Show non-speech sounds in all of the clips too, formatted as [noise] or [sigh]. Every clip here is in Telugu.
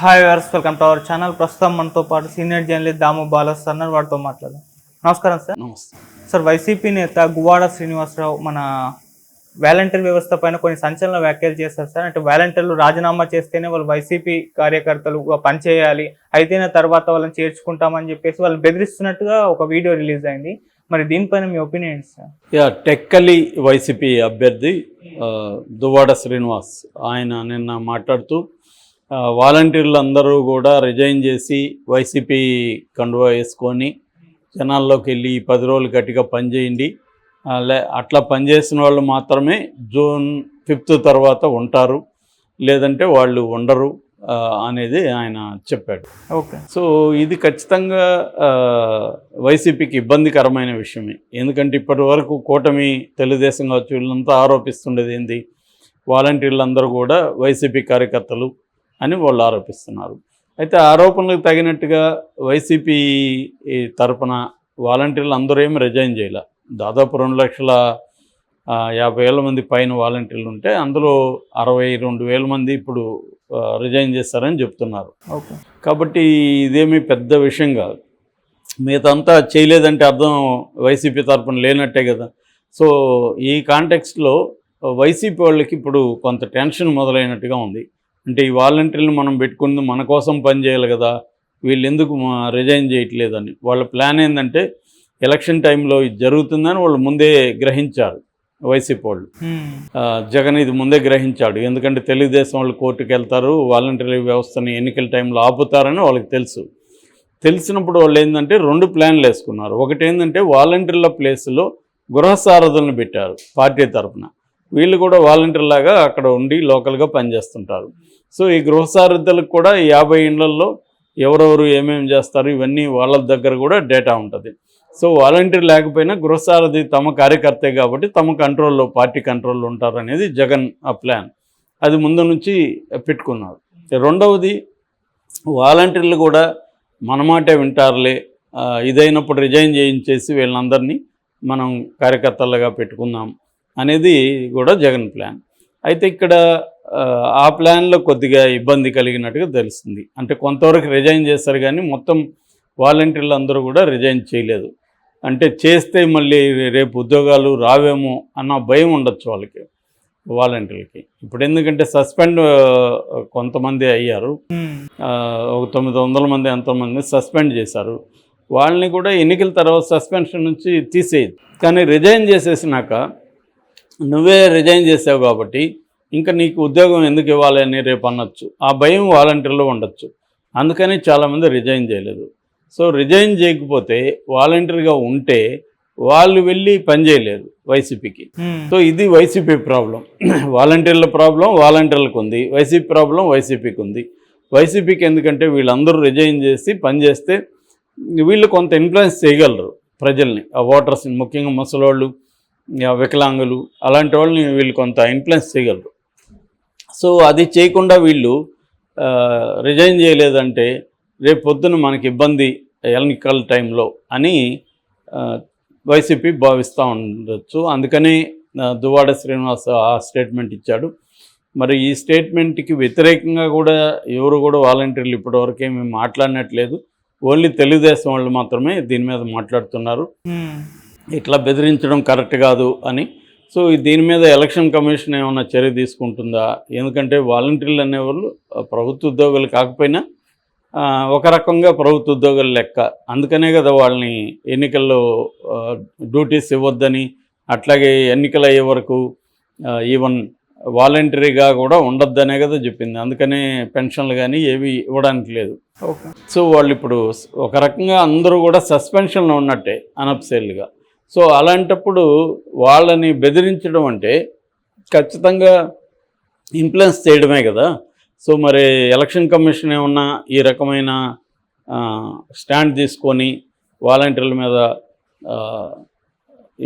Hi viewers welcome to our channel ప్రస్తుతం మనతో పాటు సీనియర్ జర్నలిస్ట్ దాము బాలస్ అన్నారు వాడితో మాట్లాడదాం. నమస్కారం సార్ నమస్తే. సార్ వైసీపీ నేత గువ్వాడ శ్రీనివాసరావు మన వాలంటీర్ వ్యవస్థ పైన కొన్ని సంచలన వ్యాఖ్యలు చేస్తారు సార్ అంటే వాలంటీర్లు రాజీనామా చేస్తేనే వాళ్ళు వైసీపీ కార్యకర్తలు పనిచేయాలి. అయితేనే తర్వాత వాళ్ళని చేర్చుకుంటామని చెప్పేసి వాళ్ళు బెదిరిస్తున్నట్టుగా ఒక వీడియో రిలీజ్ అయింది. మరి దీనిపైన మీ ఒపీనియన్ సార్ యా టెక్కలి వైసీపీ అభ్యర్థి ఆ, దువ్వాడ శ్రీనివాస్. ఆయన నిన్న మాట్లాడుతూ వాలంటీర్లు అందరూ కూడా రిజైన్ చేసి వైసీపీ కండువా వేసుకొని జనాల్లోకి వెళ్ళి పది రోజులు గట్టిగా పనిచేయండి లే అట్లా పనిచేసిన వాళ్ళు మాత్రమే జూన్ ఫిఫ్త్ తర్వాత ఉంటారు. లేదంటే వాళ్ళు ఉండరు అనేది ఆయన చెప్పాడు. ఓకే. సో ఇది ఖచ్చితంగా వైసీపీకి ఇబ్బందికరమైన విషయమే. ఎందుకంటే ఇప్పటి వరకు కూటమి తెలుగుదేశం కావచ్చు వీళ్ళంతా ఆరోపిస్తుండేది ఏంది? వాలంటీర్లు అందరూ కూడా వైసీపీ కార్యకర్తలు అని వాళ్ళు ఆరోపిస్తున్నారు. అయితే ఆరోపణలకు తగినట్టుగా వైసీపీ తరపున వాలంటీర్లు అందరూ ఏమి రిజైన్ చేయాల. దాదాపు రెండు లక్షల యాభై వేల మంది పైన వాలంటీర్లు ఉంటే అందులో అరవై రెండు వేల మంది ఇప్పుడు రిజైన్ చేస్తారని చెప్తున్నారు. కాబట్టి ఇదేమీ పెద్ద విషయం కాదు. మిగతాంతా చేయలేదంటే అర్థం వైసీపీ తరపున లేనట్టే కదా. సో ఈ కాంటెక్స్ట్లో వైసీపీ వాళ్ళకి ఇప్పుడు కొంత టెన్షన్ మొదలైనట్టుగా ఉంది. అంటే ఈ వాలంటీర్లు మనం పెట్టుకుంది మన కోసం పని చేయాలి కదా వీళ్ళు ఎందుకు రిజైన్ చేయట్లేదని. వాళ్ళ ప్లాన్ ఏంటంటే ఎలక్షన్ టైంలో ఇది జరుగుతుందని వాళ్ళు ముందే గ్రహించారు వైసీపీ వాళ్ళు. ఆ, జగన్ ఇది ముందే గ్రహించాడు. ఎందుకంటే తెలుగుదేశం వాళ్ళు కోర్టుకు వెళ్తారు వాలంటరీ వ్యవస్థని ఎన్నికల టైంలో ఆపుతారని వాళ్ళకి తెలుసు. తెలిసినప్పుడు వాళ్ళు ఏంటంటే రెండు ప్లాన్లు వేసుకున్నారు. ఒకటి ఏంటంటే వాలంటీర్ల ప్లేస్లో గృహసారథులను పెట్టారు పార్టీ తరఫున వీళ్ళు కూడా వాలంటీర్ లాగా అక్కడ ఉండి లోకల్గా పనిచేస్తుంటారు. సో ఈ గృహసారథులకు కూడా యాభై ఇండ్లల్లో ఎవరెవరు ఏమేమి చేస్తారు ఇవన్నీ వాళ్ళ దగ్గర కూడా డేటా ఉంటుంది. సో వాలంటీర్ లేకపోయినా గృహసారథి తమ కార్యకర్తే కాబట్టి తమ కంట్రోల్లో పార్టీ కంట్రోల్లో ఉంటారు అనేది జగన్ ఆ ప్లాన్. అది ముందు నుంచి పెట్టుకున్నారు. రెండవది వాలంటీర్లు కూడా మన మాటే వింటారులే ఇదైనప్పుడు రిజైన్ చేయించేసి వీళ్ళందరినీ మనం కార్యకర్తలుగా పెట్టుకుందాం అనేది కూడా జగన్ ప్లాన్. అయితే ఇక్కడ ఆ, ప్లాన్లో కొద్దిగా ఇబ్బంది కలిగినట్టుగా తెలుస్తుంది. అంటే కొంతవరకు రిజైన్ చేస్తారు కానీ మొత్తం వాలంటీర్లు అందరూ కూడా రిజైన్ చేయలేదు. అంటే చేస్తే మళ్ళీ రేపు ఉద్యోగాలు రావేమో అన్న భయం ఉండొచ్చు వాళ్ళకి వాలంటీర్లకి. ఇప్పుడు ఎందుకంటే సస్పెండ్ కొంతమంది అయ్యారు. ఒక తొమ్మిది వందల మంది ఎంతోమంది సస్పెండ్ చేశారు. వాళ్ళని కూడా ఎన్నికల తర్వాత సస్పెన్షన్ నుంచి తీసేయదు కానీ రిజైన్ చేసేసినాక నువ్వే రిజైన్ చేసావు కాబట్టి ఇంకా నీకు ఉద్యోగం ఎందుకు ఇవ్వాలి అని రేపు అనొచ్చు. ఆ భయం వాలంటీర్లో ఉండొచ్చు. అందుకని చాలామంది రిజైన్ చేయలేదు. సో రిజైన్ చేయకపోతే వాలంటీర్గా ఉంటే వాళ్ళు వెళ్ళి పని చేయలేరు వైసీపీకి. హ్మ్. సో ఇది వైసీపీ ప్రాబ్లం [clears throat] వాలంటీర్ల ప్రాబ్లం వాలంటీర్లకు ఉంది. వైసీపీ ప్రాబ్లం వైసీపీకి ఉంది. వైసీపీకి ఎందుకంటే వీళ్ళందరూ రిజైన్ చేసి పనిచేస్తే వీళ్ళు కొంత ఇన్ఫ్లుయెన్స్ చేయగలరు ప్రజల్ని. ఆ ఓటర్స్ని ముఖ్యంగా ముసలోళ్ళు వికలాంగులు అలాంటి వాళ్ళని వీళ్ళు కొంత ఇన్ఫ్లుయెన్స్ చేయగలరు. సో అది చేయకుండా వీళ్ళు రిజైన్ చేయలేదంటే రేపు పొద్దున మనకి ఇబ్బంది ఎలనికల్ టైంలో అని వైసీపీ భావిస్తూ ఉండొచ్చు. అందుకని దువాడ శ్రీనివాస శ్రీనివాస్ ఆ స్టేట్మెంట్ ఇచ్చాడు. మరి ఈ స్టేట్మెంట్కి వ్యతిరేకంగా కూడా ఎవరు కూడా వాలంటీర్లు ఇప్పటివరకే మేము మాట్లాడినట్లేదు. ఓన్లీ తెలుగుదేశం వాళ్ళు మాత్రమే దీని మీద మాట్లాడుతున్నారు. ఇట్లా బెదిరించడం కరెక్ట్ కాదు అని. సో దీని మీద ఎలక్షన్ కమిషన్ ఏమైనా చర్య తీసుకుంటుందా? ఎందుకంటే వాలంటీర్లు అనేవాళ్ళు ప్రభుత్వ ఉద్యోగులు కాకపోయినా ఒక రకంగా ప్రభుత్వ ఉద్యోగుల లెక్క. అందుకనే కదా వాళ్ళని ఎన్నికల్లో డ్యూటీస్ ఇవ్వద్దని అట్లాగే ఎన్నికలు అయ్యే వరకు ఈవెన్ వాలంటరీగా కూడా ఉండొద్దనే కదా చెప్పింది. అందుకనే పెన్షన్లు కానీ ఏవి ఇవ్వడానికి లేదు. సో వాళ్ళు ఇప్పుడు ఒక రకంగా అందరూ కూడా సస్పెన్షన్లో ఉన్నట్టే అనప్సేల్గా సో అలాంటప్పుడు వాళ్ళని బెదిరించడం అంటే ఖచ్చితంగా ఇన్ఫ్లుయెన్స్ చేయడమే కదా. సో మరి ఎలక్షన్ కమిషన్ ఏమన్నా ఈ రకమైన స్టాండ్ తీసుకొని వాలంటీర్ల మీద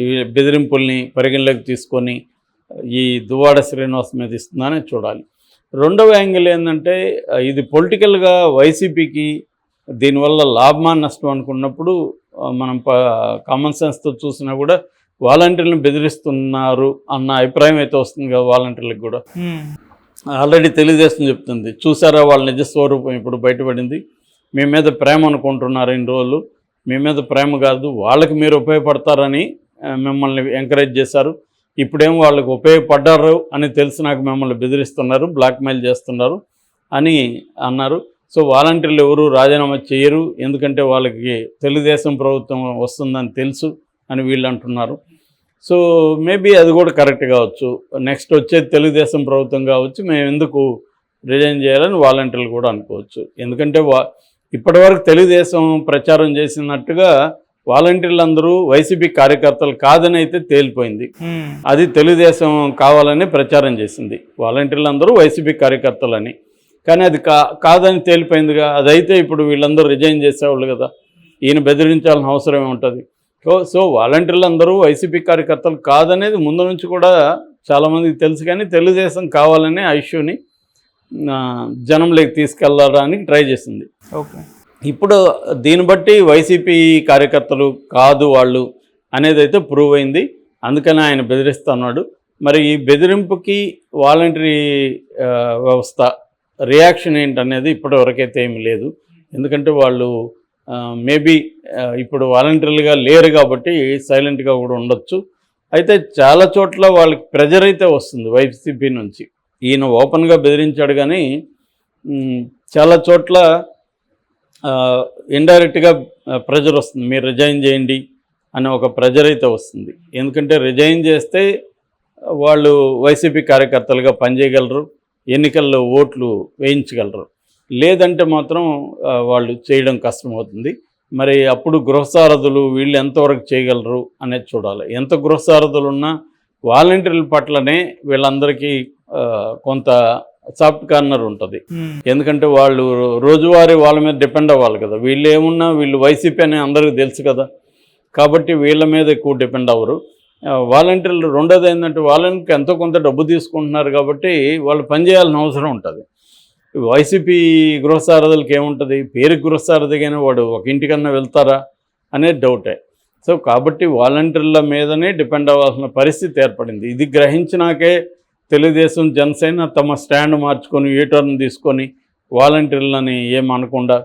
ఈ బెదిరింపుల్ని పరిగణలోకి తీసుకొని ఈ దువ్వాడ శ్రీనివాస్ మీద ఇస్తుందని చూడాలి. రెండవ యాంగిల్ ఏంటంటే ఇది పొలిటికల్గా వైసీపీకి దీనివల్ల లాభమా నష్టం అనుకున్నప్పుడు మనం కామన్ సెన్స్తో చూసినా కూడా వాలంటీర్లను బెదిరిస్తున్నారు అన్న అభిప్రాయం అయితే వస్తుంది కదా వాలంటీర్లకు కూడా. ఆల్రెడీ తెలుగుదేశం చెప్తుంది. చూసారా వాళ్ళ నిజ స్వరూపం ఇప్పుడు బయటపడింది. మీ మీద ప్రేమ అనుకుంటున్నారు ఇన్ని రోజులు. మీ మీద ప్రేమ కాదు వాళ్ళకి మీరు ఉపయోగపడతారని మిమ్మల్ని ఎంకరేజ్ చేశారు. ఇప్పుడేం వాళ్ళకి ఉపయోగపడ్డారు అని తెలిసి నాకు మిమ్మల్ని బెదిరిస్తున్నారు బ్లాక్మెయిల్ చేస్తున్నారు అని అన్నారు. సో వాలంటీర్లు ఎవరు రాజీనామా చేయరు. ఎందుకంటే వాళ్ళకి తెలుగుదేశం ప్రభుత్వం వస్తుందని తెలుసు అని వీళ్ళు అంటున్నారు. సో మేబీ అది కూడా కరెక్ట్ కావచ్చు. నెక్స్ట్ వచ్చేది తెలుగుదేశం ప్రభుత్వం కావచ్చు మేము ఎందుకు రిజైన్ చేయాలని వాలంటీర్లు కూడా అనుకోవచ్చు. ఎందుకంటే వా ఇప్పటివరకు తెలుగుదేశం ప్రచారం చేసినట్టుగా వాలంటీర్లు అందరూ వైసీపీ కార్యకర్తలు కాదని అయితే తేలిపోయింది. అది తెలుగుదేశం కావాలని ప్రచారం చేసింది. వాలంటీర్లు అందరూ వైసీపీ కార్యకర్తలని. కానీ అది కా కాదని తేలిపోయిందిగా. అదైతే ఇప్పుడు వీళ్ళందరూ రిజైన్ చేసేవాళ్ళు కదా. ఈయన బెదిరించాల్సిన అవసరం ఏముంటుంది? సో సో వాలంటీర్లు అందరూ వైసీపీ కార్యకర్తలు కాదనేది ముందు నుంచి కూడా చాలామందికి తెలుసు కానీ తెలుగుదేశం కావాలని ఆ ఇష్యూని జనంలోకి తీసుకెళ్ళడానికి ట్రై చేసింది. ఓకే. ఇప్పుడు దీన్ని బట్టి వైసీపీ కార్యకర్తలు కాదు వాళ్ళు అనేది అయితే ప్రూవ్ అయింది. అందుకని ఆయన బెదిరిస్తున్నాడు. మరి ఈ బెదిరింపుకి వాలంటరీ వ్యవస్థ రియాక్షన్ ఏంటనేది ఇప్పటి వరకైతే ఏమి లేదు. ఎందుకంటే వాళ్ళు మేబీ ఇప్పుడు వాలంటీర్లుగా లేరు కాబట్టి సైలెంట్గా కూడా ఉండొచ్చు. అయితే చాలా చోట్ల వాళ్ళకి ప్రెజర్ అయితే వస్తుంది వైసీపీ నుంచి. ఈయన ఓపెన్గా బెదిరించాడు కానీ చాలా చోట్ల ఇండైరెక్ట్గా ప్రెజర్ వస్తుంది. మీరు రిజైన్ చేయండి అనే ఒక ప్రెజర్ అయితే వస్తుంది. ఎందుకంటే రిజైన్ చేస్తే వాళ్ళు వైసీపీ కార్యకర్తలుగా పనిచేయగలరు. ఎన్నికల్లో ఓట్లు వేయించగలరు. లేదంటే మాత్రం వాళ్ళు చేయడం కష్టమవుతుంది. మరి అప్పుడు గృహసారథులు వీళ్ళు ఎంతవరకు చేయగలరు అనేది చూడాలి. ఎంత గృహసారథులు ఉన్నా వాలంటీర్ల పట్లనే వీళ్ళందరికీ కొంత సాఫ్ట్ కార్నర్ ఉంటుంది. ఎందుకంటే వాళ్ళు రోజువారీ వాళ్ళ మీద డిపెండ్ అవ్వాలి కదా. వీళ్ళు ఏమున్నా వీళ్ళు వైసీపీ అని అందరికీ తెలుసు కదా. కాబట్టి వీళ్ళ మీద ఎక్కువ డిపెండ్ అవ్వరు. వాలంటీర్లు రెండోది ఏంటంటే వాళ్ళకి ఎంతో కొంత డబ్బు తీసుకుంటున్నారు కాబట్టి వాళ్ళు పనిచేయాల్సిన అవసరం ఉంటుంది. వైసీపీ గృహసారథులకి ఏముంటుంది? పేరు గృహసారథిగానే వాడు ఒక ఇంటికన్నా వెళ్తారా అనేది డౌటే సో కాబట్టి వాలంటీర్ల మీదనే డిపెండ్ అవ్వాల్సిన పరిస్థితి ఏర్పడింది. ఇది గ్రహించినాకే తెలుగుదేశం జనసేన తమ స్టాండ్ మార్చుకొని ఏ టర్న్ తీసుకొని వాలంటీర్లని ఏమనకుండా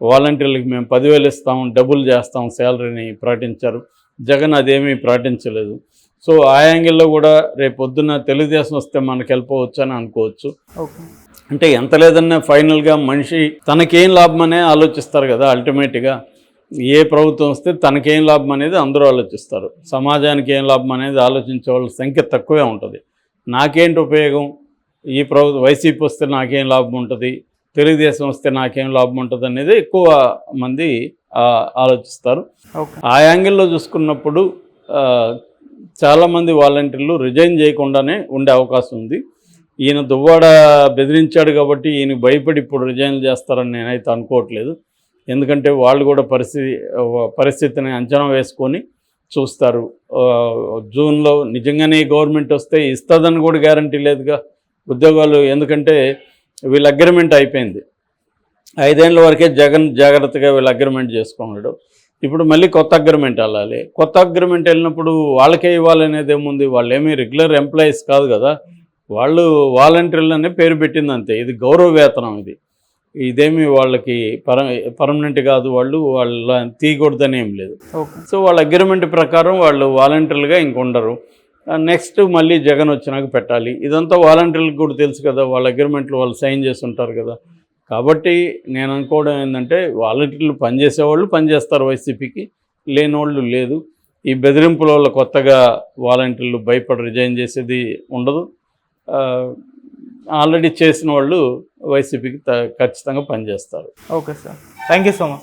వాలంటీర్లకి మేము పదివేలు ఇస్తాం డబ్బులు చేస్తాం శాలరీని ప్రకటించారు. జగన్ అదేమీ ప్రకటించలేదు. సో ఆ యాంగిల్లో కూడా రేపు పొద్దున్న తెలుగుదేశం వస్తే మనకు వెళ్ళిపోవచ్చు అని అనుకోవచ్చు. అంటే ఎంత లేదన్నా ఫైనల్గా మనిషి తనకేం లాభం అనే ఆలోచిస్తారు కదా అల్టిమేట్గా ఏ ప్రభుత్వం వస్తే తనకేం లాభం అనేది అందరూ ఆలోచిస్తారు. సమాజానికి ఏం లాభం అనేది ఆలోచించే వాళ్ళ సంఖ్య తక్కువే ఉంటుంది. నాకేంటి ఉపయోగం? ఈ ప్రభుత్వం వైసీపీ వస్తే నాకేం లాభం ఉంటుంది? తెలుగుదేశం వస్తే నాకేం లాభం ఉంటుంది అనేది ఎక్కువ మంది ఆలోచిస్తారు. ఆ యాంగిల్లో చూసుకున్నప్పుడు చాలామంది వాలంటీర్లు రిజైన్ చేయకుండానే ఉండే అవకాశం ఉంది. ఈయన దువ్వాడ బెదిరించాడు కాబట్టి ఈయన భయపడి ఇప్పుడు రిజైన్ చేస్తారని నేనైతే అనుకోవట్లేదు. ఎందుకంటే వాళ్ళు కూడా పరిస్థితి పరిస్థితిని అంచనా వేసుకొని చూస్తారు. జూన్లో నిజంగానే గవర్నమెంట్ వస్తే ఇస్తుందని కూడా గ్యారంటీ లేదుగా. ఉద్యోగాలు ఎందుకంటే వీళ్ళ అగ్రిమెంట్ అయిపోయింది. ఐదేళ్ళ వరకే జగన్ జాగ్రత్తగా వీళ్ళు అగ్రిమెంట్ చేసుకున్నాడు. ఇప్పుడు మళ్ళీ కొత్త అగ్రిమెంట్ వెళ్ళాలి. కొత్త అగ్రిమెంట్ వెళ్ళినప్పుడు వాళ్ళకే ఇవ్వాలనేది ఏముంది? వాళ్ళు ఏమీ రెగ్యులర్ ఎంప్లాయీస్ కాదు కదా. వాళ్ళు వాలంటీర్లు అనే పేరు పెట్టింది అంతే. ఇది గౌరవ వేతనం ఇది. ఇదేమి వాళ్ళకి పర పర్మనెంట్ కాదు వాళ్ళు. వాళ్ళ తీయకూడదని ఏం లేదు. సో వాళ్ళ అగ్రిమెంట్ ప్రకారం వాళ్ళు వాలంటీర్లుగా ఇంక ఉండరు నెక్స్ట్ మళ్ళీ జగన్ వచ్చినాక పెట్టాలి. ఇదంతా వాలంటీర్లకు కూడా తెలుసు కదా. వాళ్ళ అగ్రిమెంట్లు వాళ్ళు సైన్ చేసి ఉంటారు కదా. కాబట్టి నేను అనుకోవడం ఏంటంటే వాలంటీర్లు పనిచేసేవాళ్ళు పనిచేస్తారు వైసీపీకి లేని వాళ్ళు లేదు. ఈ బెదిరింపుల వల్ల కొత్తగా వాలంటీర్లు భయపడి రిజైన్ చేసేది ఉండదు. ఆల్రెడీ చేసిన వాళ్ళు వైసీపీకి త- ఖచ్చితంగా పనిచేస్తారు. Okay sir. Thank you so much.